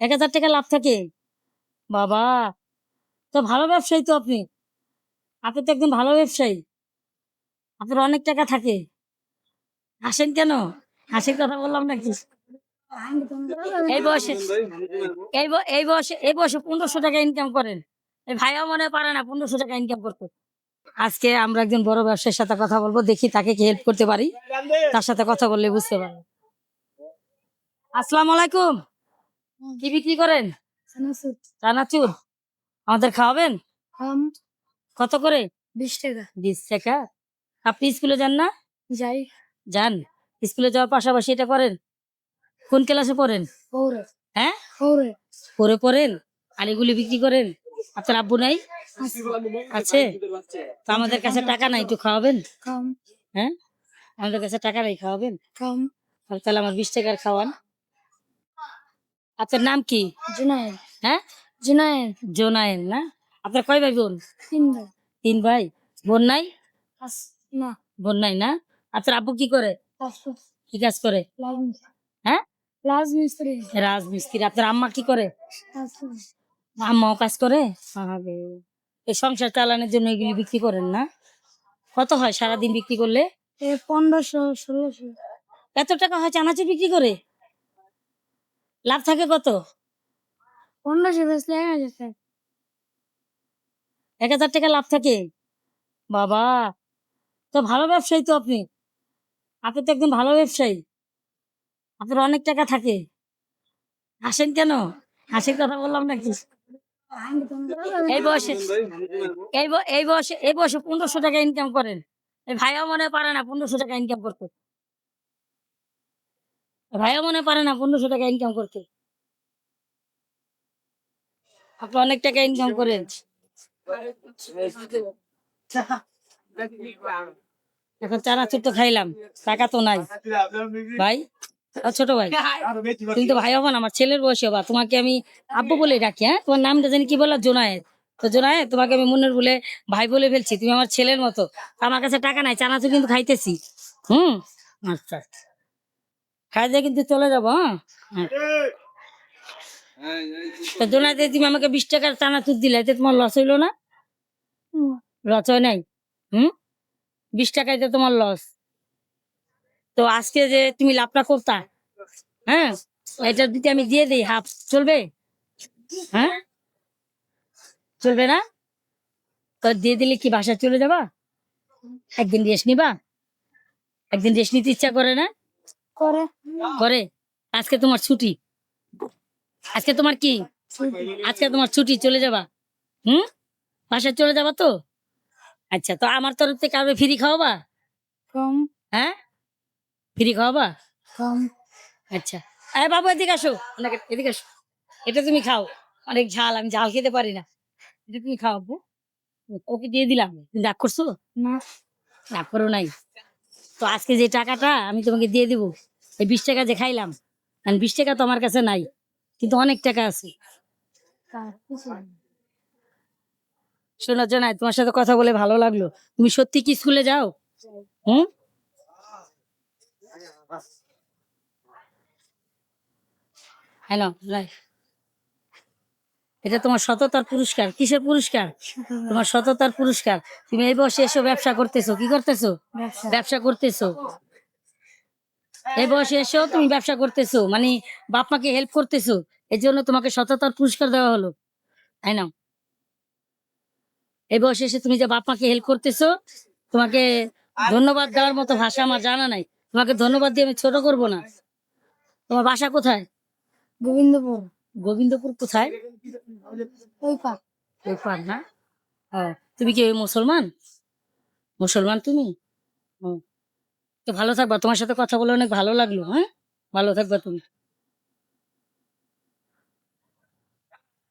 এক হাজার টাকা লাভ থাকে? বাবা, তো ভালো ব্যবসায়ী তো আপনি। আপনি তো একদম ভালো ব্যবসায়ী। আপনার অনেক টাকা থাকে। হাসেন কেন? হাসির কথা বললাম নাকি? এই বয়সে, এই এই বয়সে এই বয়সে পনেরোশো টাকা ইনকাম করেন। এই ভাইও মনে পারে না পনেরোশো টাকা ইনকাম করতে। আজকে আমরা একজন বড় ব্যবসায়ীর সাথে কথা বলব, দেখি তাকে কি হেল্প করতে পারি। তার সাথে কথা বললে বুঝতে পারব। আসসালামু আলাইকুম। কি বিক্রি করেন? চানাচুর। আমাদের খাওয়াবেন? কত করে? বিশ টাকা। বিশ টাকা? আপনি স্কুলে যান না? যাই। যান। স্কুলে যাওয়ার পাশাপাশি এটা করেন? কোন ক্লাসে পড়েন? হ্যাঁ? পৌরে পড়েন? আর এগুলি বিক্রি করেন? আপনার আব্বু নাই? আছে। তো আমাদের কাছে টাকা নাই একটু খাওয়াবেন? হ্যাঁ? আমাদের কাছে টাকা নাই খাওয়াবেন? তাহলে আমার বিশ টাকার খাওয়ান। আপনার নাম কি? জুনায়েদ। হ্যাঁ? জুনায়েদ। জোনায়েন না? আপনার কয় ভাই বোন? তিন ভাই। তিন ভাই। বোন নাই? না। বোন নাই না? আপনার আব্বু কি করে? কি কাজ করে? রাজমিস্ত্রি হ্যাঁ? রাজমিস্ত্রি। রাজমিস্ত্রি। আপনার আম্মা কি করে? আম্মাও কাজ করে? এই সংসার চালানোর জন্য এগুলি বিক্রি করেন না? কত হয় সারাদিন বিক্রি করলে? এ পনেরোশো ষোলোশো। এত টাকা হয় চানাচুর বিক্রি করে? লাভ থাকে কত? পনেরোশো বেচলে এক হাজার টাকা এক হাজার টাকা লাভ থাকে? বাবা তো ভালো ব্যবসায়ী তো আপনি। আপনি তো একদম ভালো ব্যবসায়ী। আপনার অনেক টাকা থাকে। হাসেন কেন? হাসির কথা বললাম নাকি? এই বয়সে এই বয়সে এই বয়সে পনেরোশো টাকা ইনকাম করেন। এই ভাইও মনে পারে না পনেরোশো টাকা ইনকাম করতে। ভাইও মনে পারে না পনেরোশো টাকা ইনকাম করতে আপনি অনেক টাকা ইনকাম করেন। এখন চানাচুর তো খাইলাম, টাকা তো নাই। ভাই ছোট ভাই, তুমি তো ভাই হব না, আমার ছেলের বয়সী হবা। তোমাকে আমি আব্বু বলে ডাকি হ্যাঁ? তোমার নামটা জানি কি বললা জোনায়েত তো জোনায়েত তোমাকে আমি মনের বলে ভাই বলে ফেলছি, তুমি আমার ছেলের মতো। আমার কাছে টাকা নাই চানাচুর কিন্তু খাইতেছি। হুম? আচ্ছা। খাই দিয়ে কিন্তু চলে যাব হ্যাঁ। তো জোনায়েত তুমি আমাকে বিশ টাকার চানাচুর দিলে, এতে তোমার লস হইল না? লস হয় নাই? হুম? বিশ টাকায় তোমার লস তো আজকে যে তুমি লাভটা করতা হ্যাঁ? এটা যদি আমি দিয়ে দিই, হাফ, চলবে? হ্যাঁ? চলবে না? তো দিয়ে দিলে কি বাসায় চলে যাবা? একদিন রেস্ট নিবা? একদিন রেস্ট নিতে ইচ্ছা করে না? করে। করে? আজকে তোমার ছুটি। আজকে তোমার কি? আজকে তোমার ছুটি চলে যাবা। হুম? বাসায় চলে যাবা তো? আচ্ছা তো আমার তরফ থেকে কাউকে ফ্রি খাওয়াবা? কম হ্যাঁ? ফ্রি খাওয়াবা? কম আচ্ছা। আরে বাবু এদিকে আসো। ওনাকে- এদিকে আসো। এটা তুমি খাও। অনেক ঝাল আমি ঝাল খেতে পারি না। এটা তুমি খাও আব্বু। ওকে দিয়ে দিলাম। তুমি রাগ করছ? না। রাগ করো নাই। তো আজকে যে টাকাটা আমি তোমাকে দিয়ে দিব, এই বিশ টাকা যে খাইলাম কারণ বিশ টাকা তো আমার কাছে নাই, কিন্তু অনেক টাকা আছে। শোনো জানাই, তোমার সাথে কথা বলে ভালো লাগল। তুমি সত্যি কি স্কুলে যাও? হুম? হ্যালো এটা তোমার সততার পুরস্কার। কিসের পুরস্কার? তোমার সততার পুরস্কার। তুমি এই বয়সে এসো ব্যবসা করতেছো কি করতেছো? ব্যবসা। করতেছো। এই বয়সে এসেও তুমি ব্যবসা করতেছো মানে বাপ মাকে হেল্প করতেছো এই জন্য তোমাকে সততার পুরস্কার দেওয়া হলো। তাই না? এই বয়সে এসে তুমি যে বাপ মাকে হেল্প করতেছো তোমাকে ধন্যবাদ দেওয়ার মতো ভাষা আমার জানা নাই। তোমাকে ধন্যবাদ দিয়ে আমি ছোট করব না। তোমার বাসা কোথায়? গোবিন্দপুর। গোবিন্দপুর কোথায়? ওই পার না? তুমি কি মুসলমান? মুসলমান তুমি? ও তো ভালো থাকবা। তোমার সাথে কথা বলে অনেক ভালো লাগল হ্যাঁ? ভালো থাকবা তুমি।